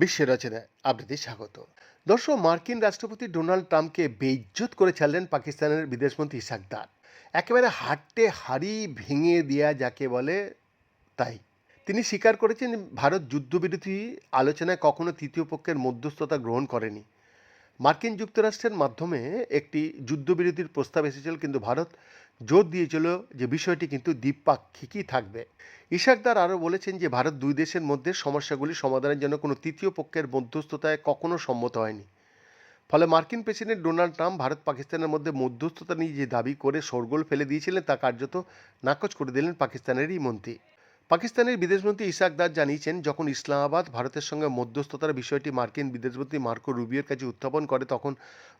বিশ্বের রচনায় আপনাদের স্বাগত। দর্শক, মার্কিন রাষ্ট্রপতি ডোনাল্ড ট্রাম্পকে বেইজ্জত করে ছাড়লেন পাকিস্তানের বিদেশমন্ত্রী ইসাকদার একেবারে হাট্টে হাড়ি ভেঙে দেয়া যাকে বলে তাই। তিনি স্বীকার করেছেন ভারত যুদ্ধবিরতি আলোচনায় কখনো তৃতীয় পক্ষের মধ্যস্থতা গ্রহণ করেনি। মার্কিন যুক্তরাষ্ট্রের মাধ্যমে একটি যুদ্ধবিরতির প্রস্তাব এসেছিল, কিন্তু ভারত জোর দিয়েছিল যে বিষয়টি কিন্তু দ্বিপাক্ষিকই থাকবে। ইশাকদার আরও বলেছেন যে ভারত দুই দেশের মধ্যে সমস্যাগুলি সমাধানের জন্য কোনো তৃতীয় পক্ষের মধ্যস্থতায় কখনো সম্মত হয়নি। ফলে মার্কিন প্রেসিডেন্ট ডোনাল্ড ট্রাম্প ভারত পাকিস্তানের মধ্যে মধ্যস্থতা নিয়ে যে দাবি করে শোরগোল ফেলে দিয়েছিলেন তা কার্যত নাকচ করে দিলেন পাকিস্তানেরই মন্ত্রী। পাকিস্তানের বিদেশমন্ত্রী ইসাকদার জানিয়েছেন, যখন ইসলামাবাদ ভারতের সঙ্গে মধ্যস্থতার বিষয়টি মার্কিন বিদেশমন্ত্রী মার্কো রুবিওর কাছে উত্থাপন করে, তখন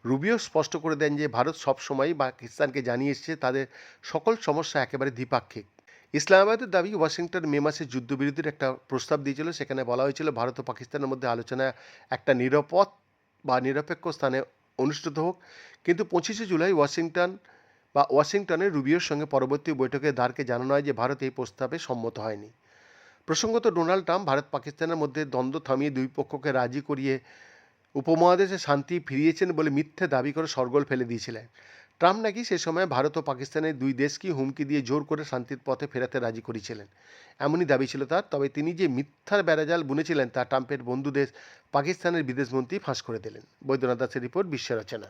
রুবিও স্পষ্ট করে দেন যে, ভারত সবসময়ই পাকিস্তানকে জানিয়ে এসেছে, তাদের সকল সমস্যা একেবারে দ্বিপাক্ষিক। ইসলামাবাদের দাবি, ওয়াশিংটন মে মাসে যুদ্ধবিরতির একটা প্রস্তাব দিয়েছিল, সেখানে বলা হয়েছিল, ভারত ও পাকিস্তানের মধ্যে আলোচনা একটা নিরাপদ বা নিরপেক্ষ স্থানে অনুষ্ঠিত হোক। কিন্তু পঁচিশে জুলাই ওয়াশিংটন বা ওয়াশিংটনে রুবিওর সঙ্গে পরবর্তী বৈঠকে দ্বারকে জানানো হয় যে ভারত এই প্রস্তাবে সম্মত হয়নি। প্রসঙ্গত, ডোনাল্ড ট্রাম্প ভারত পাকিস্তানের মধ্যে দ্বন্দ্ব থামিয়ে দুই পক্ষকে রাজি করিয়ে উপমহাদেশে শান্তি ফিরিয়েছেন বলে মিথ্যে দাবি করে সরগোল ফেলে দিয়েছিলেন। ট্রাম্প নাকি সে সময় ভারত ও পাকিস্তানের দুই দেশকে হুমকি দিয়ে জোর করে শান্তির পথে ফেরাতে রাজি করেছিলেন। এমনই দাবি ছিল তার, তবে তিনি যে মিথ্যার বেড়াজাল বুনেছিলেন তা ট্রাম্পের বন্ধু দেশ পাকিস্তানের বিদেশমন্ত্রী ফাঁস করে দিলেন। বৈদ্যনাথ দাসের রিপোর্ট বিশ্ব রচনা।